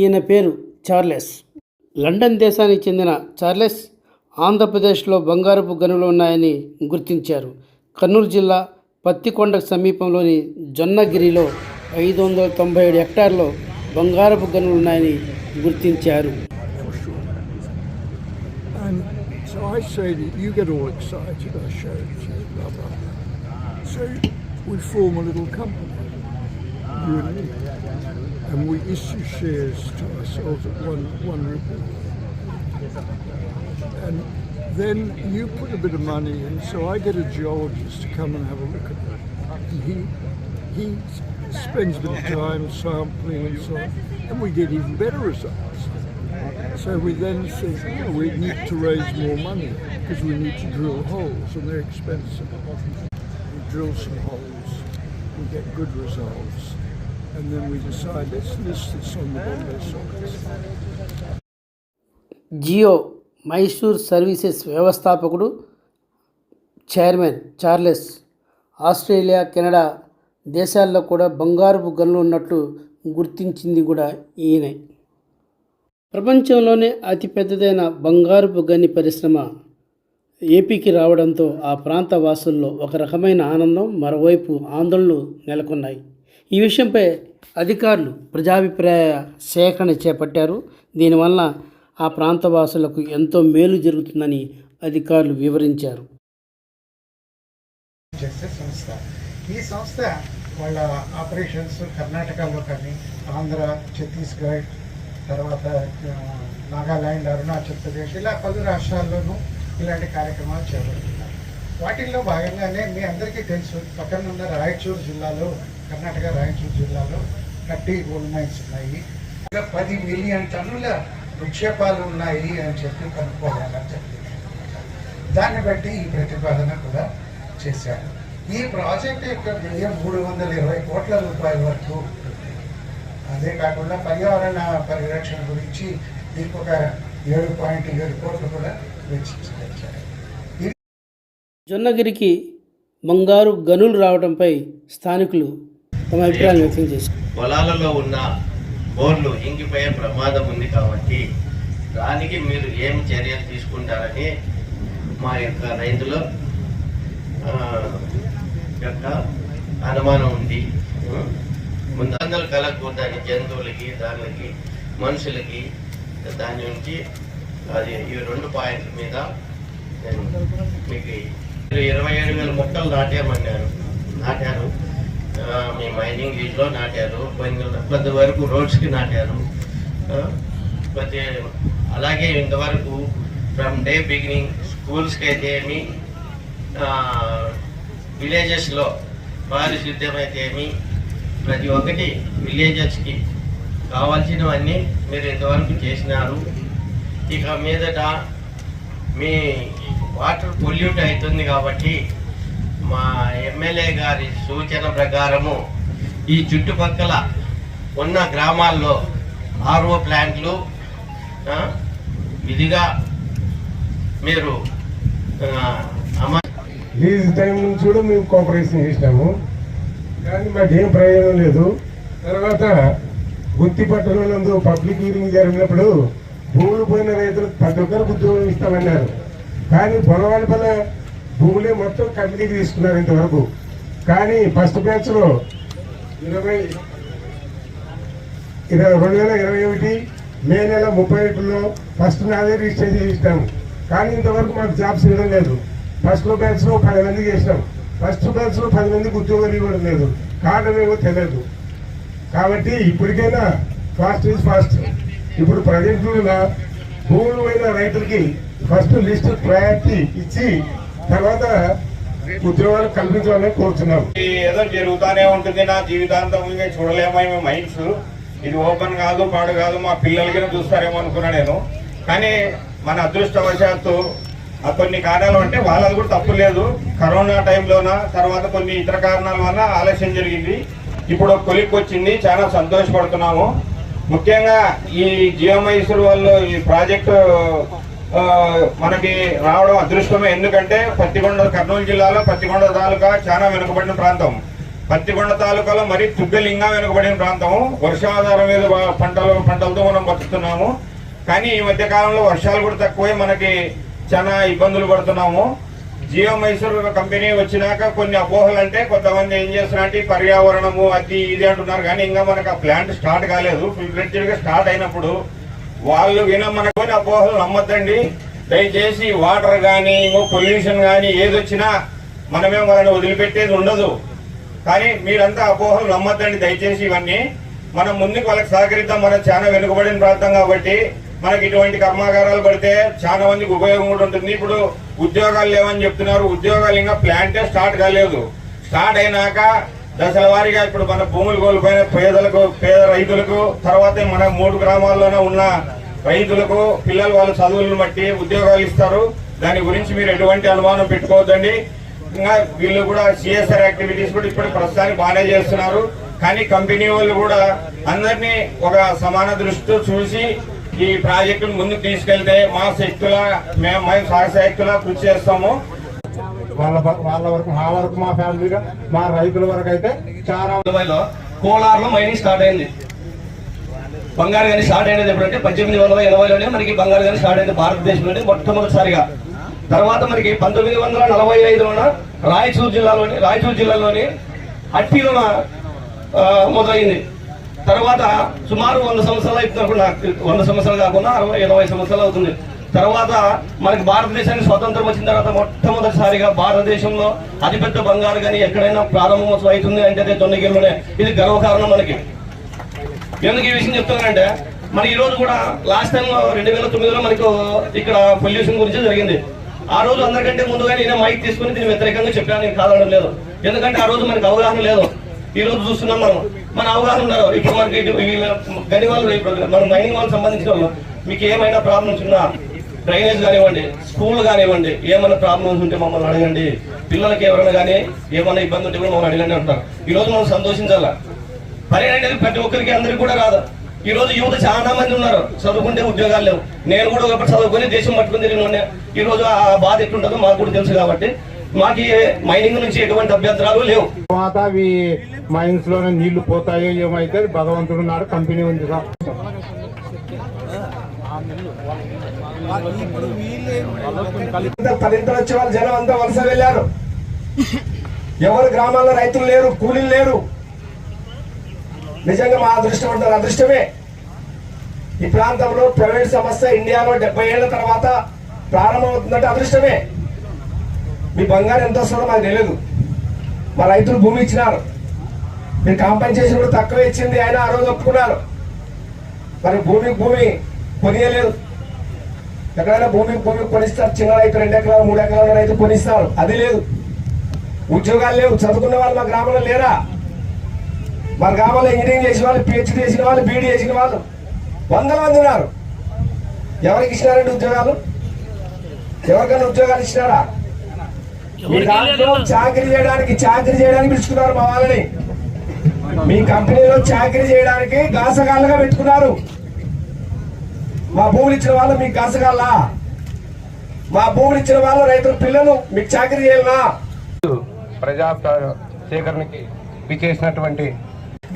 ఈయన పేరు Charles. London దేశానికి చెందిన చార్లెస్ ఆంధ్రప్రదేశ్లో బంగారపు గనులు ఉన్నాయని గుర్తించారు. కర్నూలు జిల్లా పత్తికొండకు సమీపంలోని జొన్నగిరిలో ఐదు వందల తొంభై ఏడు హెక్టార్లో బంగారపు గనులు ఉన్నాయని గుర్తించారు. So I say that you get all excited, I show it to you, blah, blah, blah. So we form a little company, you and me, and we issue shares to ourselves at one, one rupee. And then you put a bit of money in, so I get a geologist to come and have a look at it. And he, he spends a bit of time sampling and so on, and we get even better results. So we then think, oh, we need to raise more money because we need to drill holes and they're expensive. We drill some holes, we get good results, and then we decide let's list this on the Bombay Stock Exchange. Jio Mysore services వ్యవస్థాపకుడు chairman Charles Australia Canada దేశాల్లో కూడా బంగారపు గనులు ఉన్నట్లు గుర్తించింది కూడా ఈయనే ప్రపంచంలోనే అతిపెద్దదైన బంగారపు గని పరిశ్రమ ఏపీకి రావడంతో ఆ ప్రాంత వాసుల్లో ఒక రకమైన ఆనందం మరోవైపు ఆందోళనలు నెలకొన్నాయి ఈ విషయంపై అధికారులు ప్రజాభిప్రాయ సేకరణ చేపట్టారు. దీనివల్ల ఆ ప్రాంత వాసులకు ఎంతో మేలు జరుగుతుందని అధికారులు వివరించారు. చేసే సంస్థ. ఈ సంస్థ వాళ్ళ ఆపరేషన్స్ కర్ణాటకలో కానీ ఆంధ్ర ఛత్తీస్గఢ్ తర్వాత నాగాల్యాండ్ అరుణాచల్ ప్రదేశ్ ఇలా పలు రాష్ట్రాల్లోనూ ఇలాంటి కార్యక్రమాలు చేపడుతున్నారు. వాటిల్లో భాగంగానే మీ అందరికీ తెలుసు పక్కన ఉన్న రాయచూరు జిల్లాలో కర్ణాటక రాయచూరు జిల్లాలో గట్టి గోల్డ్ మైన్స్ ఉన్నాయి ఇంకా పది మిలియన్ టన్నుల నిక్షేపాలు ఉన్నాయి అని చెప్పి కనుక్కోవాలని చెప్పి దాన్ని బట్టి ఈ ప్రతిపాదన కూడా చేశారు. ఈ ప్రాజెక్ట్ యొక్క వ్యయం మూడు వందల ఇరవై కోట్ల రూపాయల వరకు అదే కాకుండా పర్యావరణ పరిరక్షణ గురించి దీనికి ఒక ఏడు పాయింట్ ఏడు కోట్లు కూడా వెచ్చించారు జొన్నగిరికి బంగారు గనులు రావడంపై స్థానికులు తమ అభిప్రాయం వ్యక్తం చేశారు. పొలాలలో ఉన్న బోర్లు ఇంకిపోయే ప్రమాదం ఉంది కాబట్టి దానికి మీరు ఏం చర్యలు తీసుకుంటారని మా యొక్క రైతుల యొక్క అనుమానం ఉంది. ముందందరూ కలగకూడదని జంతువులకి దానికి మనుషులకి దాని నుంచి అది ఈ రెండు పాయింట్ల మీద నేను మీకు ఇరవై ఏడు వేల మొక్కలు దాటామన్నారు. మీ మైనింగ్ నాటారు. కొన్ని కొంత వరకు రోడ్స్కి నాటారు. ఆ, అలాగే ఇంతవరకు ఫ్రమ్ డే బిగినింగ్ స్కూల్స్కి అయితే ఏమి విలేజెస్లో పారిశుద్ధ్యం అయితే ఏమి ప్రతి ఒక్కటి విలేజెస్కి కావాల్సినవన్నీ మీరు ఇంతవరకు చేసినారు. ఇక మీదట మీ వాటర్ పొల్యూట్ అవుతుంది కాబట్టి మా ఎమ్మెల్యే గారి సూచన ప్రకారము ఈ చుట్టుపక్కల ఉన్న గ్రామాల్లో ఆర్ఓ ప్లాంట్లు విధిగా మీరు లీజ్ టైం నుంచి కూడా మేము కోఆపరేషన్ చేసినాము. కానీ మాకేం ప్రయోజనం లేదు. తర్వాత గుత్తి పట్టణంలో పబ్లిక్ హీరింగ్ జరిగినప్పుడు భూములు పోయిన రైతులకు ప్రతి ఒక్కరికి ఉద్యోగం ఇస్తామన్నారు. కానీ పొలవాళ్ళపల్ల భూములే మొత్తం కంపెనీకి తీసుకున్నారు ఇంతవరకు. కానీ ఫస్ట్ బ్యాచ్లో ఇరవై ఇరవై రెండు వేల ఇరవై ఒకటి మే నెల ముప్పై ఒకటిలో ఫస్ట్ నాదే రిజిస్టర్ చేసినాము కానీ ఇంతవరకు మాకు జాబ్స్ ఇవ్వడం లేదు. ఫస్ట్ బ్యాచ్లో పది మంది చేసినాం. ఫస్ట్ బ్యాచ్లో పది మందికి ఉద్యోగాలు ఇవ్వడం లేదు. కారణమేమో తెలియదు. కాబట్టి ఇప్పటికైనా ఫాస్ట్ ఈజ్ ఫాస్ట్ ఇప్పుడు ప్రజెంట్లో భూములు పోయిన రైతులకి ఫస్ట్ లిస్ట్ ప్రయారిటీ ఇచ్చి తర్వాత ఉద్యోగాలు కల్పించాలని కోరుతున్నారు ఏదో జరుగుతూనే ఉంటుంది నా జీవితాంతం ఇంకా చూడలేమో మేము మైండ్స్. ఇది ఓపెన్ కాదు పాడు కాదు మా పిల్లలకి చూస్తారేమో అనుకున్నా నేను. కానీ మన అదృష్టవశాత్తు ఆ కొన్ని కారణాలు అంటే వాళ్ళది కూడా తప్పు లేదు. కరోనా టైంలోన తర్వాత కొన్ని ఇతర కారణాల వల్ల ఆలస్యం జరిగింది. ఇప్పుడు కొలిక్ వచ్చింది చాలా సంతోషపడుతున్నాము. ముఖ్యంగా ఈ జియో మైసూర్ వాళ్ళు ఈ ప్రాజెక్టు మనకి రావడం అదృష్టమే. ఎందుకంటే పత్తికొండ కర్నూలు జిల్లాలో పత్తికొండ తాలూకా చాలా వెనుకబడిన ప్రాంతం. పత్తికొండ తాలూకాలో మరి తుగ్గలింగా వెనుకబడిన ప్రాంతము వర్షాధారం మీద పంటలు పంటలతో మనం బతుకుతున్నాము. కానీ ఈ మధ్య కాలంలో వర్షాలు కూడా తక్కువై మనకి చాలా ఇబ్బందులు పడుతున్నాము. జియో మైసూర్ కంపెనీ వచ్చినాక కొన్ని అపోహలు అంటే కొంతమంది ఏం చేస్తున్నారంటే పర్యావరణము అది ఇది అంటున్నారు. కానీ ఇంకా మనకు ఆ ప్లాంట్ స్టార్ట్ కాలేదు. ఫుల్ ఫ్లెడ్జ్డ్గా స్టార్ట్ అయినప్పుడు వాళ్ళు వినమనకొని అపోహలు నమ్మద్దండి. దయచేసి వాటర్ కానీ పొల్యూషన్ కానీ ఏదొచ్చినా మనమే వాళ్ళని వదిలిపెట్టేది ఉండదు. కానీ మీరంతా అపోహలు నమ్మద్దండి దయచేసి ఇవన్నీ. మనం ముందుకు వాళ్ళకి సహకరిద్దాం మనం చాలా వెనుకబడిన ప్రాంతం కాబట్టి మనకి ఇటువంటి కర్మాగారాలు పడితే చాలా మందికి ఉపయోగం కూడా ఉంటుంది. ఇప్పుడు ఉద్యోగాలు లేవని చెప్తున్నారు. ఉద్యోగాలు ఇంకా ప్లాంటే స్టార్ట్ కాలేదు. స్టార్ట్ అయినాక దశల వారీగా ఇప్పుడు మన భూములు కోల్పోయిన పేదలకు పేద రైతులకు తర్వాత మన మూడు గ్రామాల్లోనే ఉన్న రైతులకు పిల్లలు వాళ్ళ చదువులను బట్టి ఉద్యోగాలు ఇస్తారు. దాని గురించి మీరు ఎటువంటి అనుమానం పెట్టుకోవద్దండి. ఇంకా వీళ్ళు కూడా సిఎస్ఆర్ యాక్టివిటీస్ కూడా ఇప్పుడు ప్రస్తుతానికి బాగానే చేస్తున్నారు. కానీ కంపెనీ వాళ్ళు కూడా అందరినీ ఒక సమాన దృష్టితో చూసి ఈ ప్రాజెక్టును ముందుకు తీసుకెళ్తే మా శక్తుల మేము మేము సహశక్తుల కృషి చేస్తాము. వాళ్ళ వాళ్ళ వరకు మా వరకు మా ఫ్యామిలీగా మా రైతుల వరకు అయితే చాలా ఎనభైలో కోలార్లో మైనింగ్ స్టార్ట్ అయింది. బంగారు కానీ స్టార్ట్ అయినది ఎప్పుడంటే పద్దెనిమిది వందల ఎనభైలోనే మనకి బంగారు కానీ స్టార్ట్ అయింది భారతదేశంలోనే మొట్టమొదటిసారిగా. తర్వాత మనకి పంతొమ్మిది వందల నలభై ఐదులోన రాయచూరు జిల్లాలోని రాయచూరు జిల్లాలోని అట్టిలోన మొదలైంది. తర్వాత సుమారు వంద సంవత్సరాలు అవుతున్నప్పుడు వంద సంవత్సరాలు కాకుండా అరవై ఇరవై సంవత్సరాలు అవుతుంది. తర్వాత మనకి భారతదేశానికి స్వతంత్రం వచ్చిన తర్వాత మొట్టమొదటిసారిగా భారతదేశంలో అతిపెద్ద బంగారు కానీ ఎక్కడైనా ప్రారంభం అవుతుంది అంటే అదే తొండగిరిలోనే. ఇది గర్వకారణం మనకి. ఎందుకు ఈ విషయం చెప్తున్నానంటే మన ఈరోజు కూడా లాస్ట్ టైం రెండు వేల తొమ్మిదిలో మనకు ఇక్కడ పొల్యూషన్ గురించి జరిగింది. ఆ రోజు అందరికంటే ముందుగా నేను మైక్ తీసుకుని దీని వ్యతిరేకంగా చెప్పాను నేను కాదనడం లేదు. ఎందుకంటే ఆ రోజు మనకు అవగాహన లేదు. ఈ రోజు చూస్తున్నాం మనం. మన అవగాహన ఉన్నారు ఇప్పుడు మనకి గని వాళ్ళు మన మైనింగ్ వాళ్ళకి సంబంధించిన వాళ్ళు మీకు ఏమైనా ప్రాబ్లమ్స్ ఉన్నా డ్రైనేజ్ కానివ్వండి స్కూల్ కానివ్వండి ఏమైనా ప్రాబ్లమ్స్ ఉంటే మమ్మల్ని అడగండి. పిల్లలకి ఎవరైనా కానీ ఏమైనా ఇబ్బంది ఉంటే కూడా మమ్మల్ని అడగండి అంటారు. ఈ రోజు మనం సంతోషించాలా? పని అనేది ప్రతి ఒక్కరికి అందరికి కూడా రాదు. ఈ రోజు యువత చాలా మంది ఉన్నారు. చదువుకుంటే ఉద్యోగాలు లేవు. నేను కూడా ఒకప్పుడు చదువుకొని దేశం పట్టుకుని తిరిగిన ఈ రోజు ఆ బాధ ఎట్లుంటుందో మాకు కూడా తెలుసు కాబట్టి మాకు మైనింగ్ నుంచి ఎటువంటి అభ్యంతరాలు లేవు. తర్వాత అవి మైన్స్లోనే నీళ్ళు పోతాయో ఏమైతే భగవంతుడు ఉన్నాడు కంపెనీ ఉంది సార్. పదింతలు వచ్చే వాళ్ళు జనం అంతా వలస వెళ్ళారు. ఎవరు గ్రామాల్లో రైతులు లేరు కూలీలు లేరు. నిజంగా మా అదృష్టం అంటారు. అదృష్టమే. ఈ ప్రాంతంలో ప్రైవేట్ సంస్థ ఇండియాలో డెబ్బై ఏళ్ళ తర్వాత ప్రారంభమవుతుందంటే అదృష్టమే. మీ బంగారం ఎంత వస్తుందో మాకు తెలియదు. మా రైతులు భూమి ఇచ్చినారు. మీరు కాంపెన్సేషన్ కూడా తక్కువ ఇచ్చింది. ఆయన ఆ రోజు ఒప్పుకున్నారు. మరి భూమి భూమి కొనియలేదు. ఎక్కడైనా భూమి భూమి కొనిస్తారు చిన్న రైతు రెండు ఎకరాలు మూడు ఎకరాల రైతు కొనిస్తారు. అది లేదు. ఉద్యోగాలు లేవు. చదువుకున్న వాళ్ళు మా గ్రామంలో లేరా? మా గ్రామంలో ఇంజనీరింగ్ చేసిన వాళ్ళు పిహెచ్డీ చేసిన వాళ్ళు బీడీ చేసిన వాళ్ళు వందల మంది ఉన్నారు. ఎవరికి ఇచ్చినారండి ఉద్యోగాలు? ఎవరికైనా ఉద్యోగాలు ఇచ్చినారా? మీ దాంట్లో చాకరీ చేయడానికి చాకరీ చేయడానికి పిలుచుకున్నారు మా వాళ్ళని. మీ కంపెనీలో చాకరీ చేయడానికి గాసగాళ్ళగా పెట్టుకున్నారు. మా భూములు ఇచ్చిన వాళ్ళు మీకు కాసగాలా మా భూములు ఇచ్చిన వాళ్ళు రైతుల పిల్లలు మీకు చాకరీ చేయాలనా ప్రజా సేకరణకి విచ్చేసినటువంటి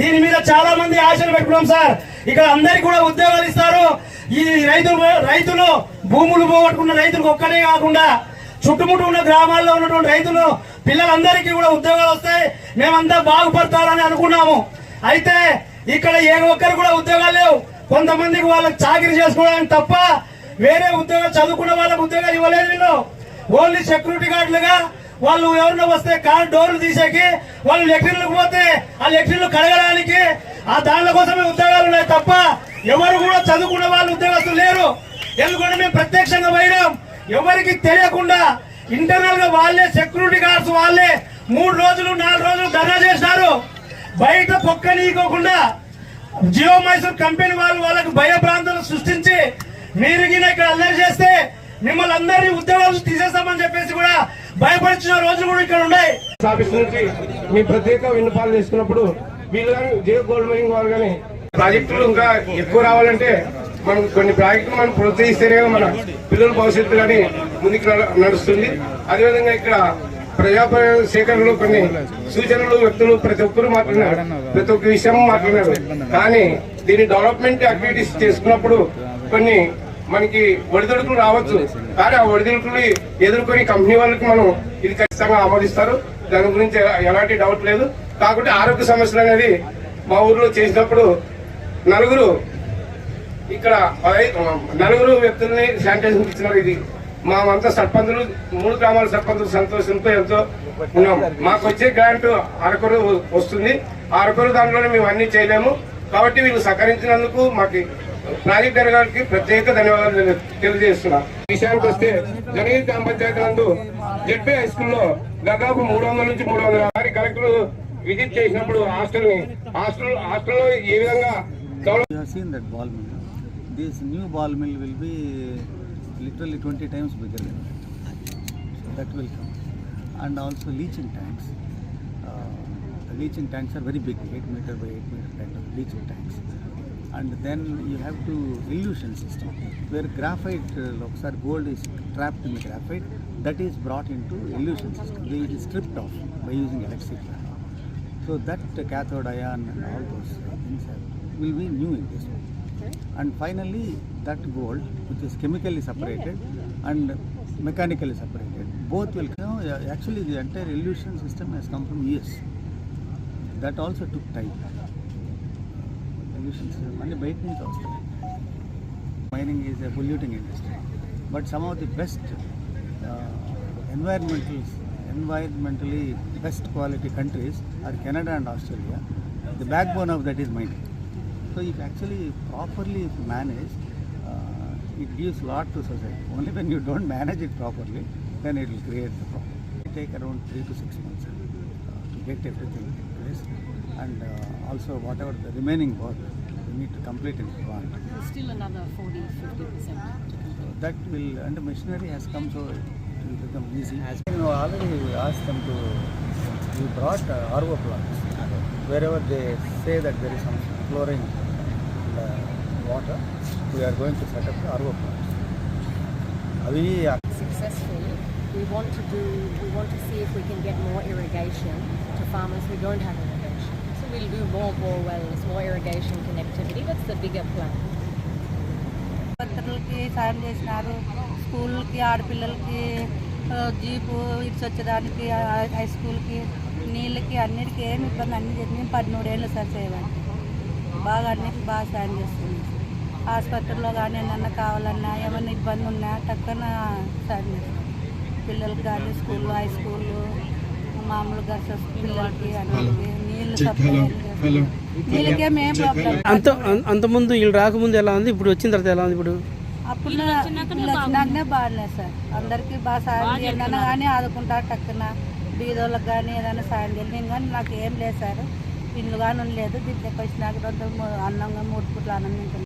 దీని మీద చాలా మంది ఆశలు పెట్టుకున్నాం సార్. ఇక్కడ అందరికి కూడా ఉద్యోగాలు ఇస్తారు. ఈ రైతులు రైతులు భూములు పోగొట్టుకున్న రైతులకు ఒక్కనే కాకుండా చుట్టుముట్టు ఉన్న గ్రామాల్లో ఉన్నటువంటి రైతులు పిల్లలందరికీ కూడా ఉద్యోగాలు వస్తాయి. మేమంతా బాగుపడతారని అనుకున్నాము. అయితే ఇక్కడ ఏ ఒక్కరు కూడా ఉద్యోగాలు లేవు. కొంతమందికి వాళ్ళకి చాకరీ చేసుకోవడానికి తప్ప వేరే ఉద్యోగాలు చదువుకున్న వాళ్ళకి ఉద్యోగాలు ఇవ్వలేదు వీళ్ళు ఓన్లీ సెక్యూరిటీ గార్డులుగా వాళ్ళు ఎవరినో వస్తే కార్ డోర్లు తీసేకి వాళ్ళు లెక్చర్లకు పోతే ఆ లెక్చర్లు కడగడానికి ఆ దానిల కోసమే ఉద్యోగాలు ఉన్నాయి తప్ప ఎవరు కూడా చదువుకున్న వాళ్ళు ఉద్యోగస్తులు లేరు. ఎందుకంటే మేము ప్రత్యక్షంగా పోయినాం. ఎవరికి తెలియకుండా ఇంటర్నల్గా వాళ్ళే సెక్యూరిటీ గార్డ్స్ వాళ్ళే మూడు రోజులు నాలుగు రోజులు ధర్నా చేసినారు. బయట పొక్కనీయకోకుండా జియో మైసూర్ కంపెనీ వాళ్ళు వాళ్ళకు భయ ప్రాంతాలు సృష్టించి మీరు ఇక్కడ అల్లరి చేస్తే మిమ్మల్ని అందరినీ ఉద్యోగాలు తీసేస్తామని చెప్పేసి కూడా భయపరిచిన రోజులు కూడా ఇక్కడ ఉన్నాయి. ఆఫీస్ నుంచి మీ ప్రత్యేక విన్నపాలు చేసుకున్నప్పుడు వీళ్ళు కానీ జియో గోల్డ్ మైనింగ్ వాళ్ళు కానీ ప్రాజెక్టులు ఇంకా ఎక్కువ రావాలంటే మనం కొన్ని ప్రాజెక్టులు మనం ప్రోత్సహిస్తేనే మన పిల్లల భవిష్యత్తు కానీ ముందుకు నడుస్తుంది. అదేవిధంగా ఇక్కడ ప్రజా సేకరణలో కొన్ని సూచనలు వ్యక్తులు ప్రతి ఒక్కరు మాట్లాడినారు. ప్రతి ఒక్క విషయం మాట్లాడినారు. కానీ దీని డెవలప్మెంట్ యాక్టివిటీస్ చేసుకున్నప్పుడు కొన్ని మనకి ఒడిదుడుకులు రావచ్చు. కానీ ఆ ఒడిదుడుకులు ఎదుర్కొని కంపెనీ వాళ్ళకి మనం ఇది ఖచ్చితంగా ఆమోదిస్తారు. దాని గురించి ఎలాంటి డౌట్ లేదు. కాకుంటే ఆరోగ్య సమస్యలు అనేది మా ఊర్లో చేసినప్పుడు నలుగురు ఇక్కడ నలుగురు వ్యక్తుల్ని శానిటైజేషన్ ఇచ్చినారు ఇది. మామంతా సర్పంచులు మూడు గ్రామాల సర్పంచులు సంతోషంతో ఎంతో ఉన్నాం. మాకు వచ్చే గ్రాంట్ అరకొరు వస్తుంది. అరకొరు దాంట్లోనే మేము అన్ని చేయలేము. కాబట్టి వీళ్ళు సహకరించినందుకు మాకు ప్రాజెక్ట్ గారికి ప్రత్యేక ధన్యవాదాలు తెలియజేస్తున్నా. తెలియజేస్తున్నాం విషయానికి వస్తే జనగిరి గ్రామ పంచాయతీ నందు జడ్పీ హై స్కూల్లో దాదాపు మూడు వందల నుంచి మూడు వందల వారి కలెక్టర్ విజిట్ చేసినప్పుడు హాస్టల్ని హాస్టల్ హాస్టల్లో ఏ విధంగా This new ball mill will be literally 20 times bigger than that. So that will come. And also leaching tanks. Uh, leaching tanks are very big, 8 meter by 8 meter kind of leaching tanks. And then you have to illusion system where graphite uh, looks or gold is trapped in the graphite that is brought into illusion system. It is stripped off by using electricity. So that uh, cathode ion and all those uh, things are, will be new in this one and finally that gold which is chemically separated and mechanically separated both will come uh, actually the entire illusion system has come from years. that also took time. Illusion system and bait means also mining is a polluting industry. But some of the best uh, environmental environmentally best quality countries are canada and australia. The backbone of that is mining. So if actually properly if managed, uh, it gives lot to society. Only when you don't manage it properly, then it will create the problem. It take around three to six months uh, to get everything in place, and uh, also whatever the remaining work we need to complete in advance. Still another 40 50% to complete. that will and the machinery has come so it will become easy. As you know, already we asked them to we brought uh, RO plants wherever they say that there is some chlorine in the water. We are going to set up the RO plants. అవి Successful, we want to do, we want to see if we can get more irrigation to farmers who don't have irrigation. So we'll do more bore wells, more irrigation connectivity. That's the bigger plan. ఆసుపత్రులకి సాయం చేసినారు స్కూల్కి ఆడపిల్లలకి ఆ, jeep it's వచ్చేదానికి ఆ, high స్కూల్కి నీళ్ళకి అన్నిటికీ ఏమి ఇబ్బంది అన్ని చేసి మేము పదమూడేళ్ళు సార్ చేయడానికి బాగా అన్నిటికి బాగా సాయం చేస్తుంది. ఆసుపత్రిలో కానీ ఏమన్నా కావాలన్నా ఏమన్నా ఇబ్బంది ఉన్నా టక్కన సాయం చేస్తాం పిల్లలకి కానీ స్కూల్లో హై స్కూల్లో మామూలుగా పిల్లలకి అన్నిటికి నీళ్ళు సప్లై ఏం ప్రాబ్లం అంత అంతకుముందు వీళ్ళు రాకముందు ఎలా ఉంది? ఇప్పుడు వచ్చిన తర్వాత ఎలా ఉంది ఇప్పుడు? అప్పుడు వచ్చినాకనే బాగానే సార్. అందరికీ బాగా సాయం చేయాలన్నా కానీ ఆదుకుంటారు టక్కున బీదోళ్ళకి కానీ ఏదైనా సాయం చేయాలి. నేను కానీ నాకు ఏం లేదు సార్. ఇల్లు కానీ లేదు దీంట్లోకి వచ్చినాక రొద్దు అన్నంగా మూడు పూట్ల అన్నం తింటున్నాను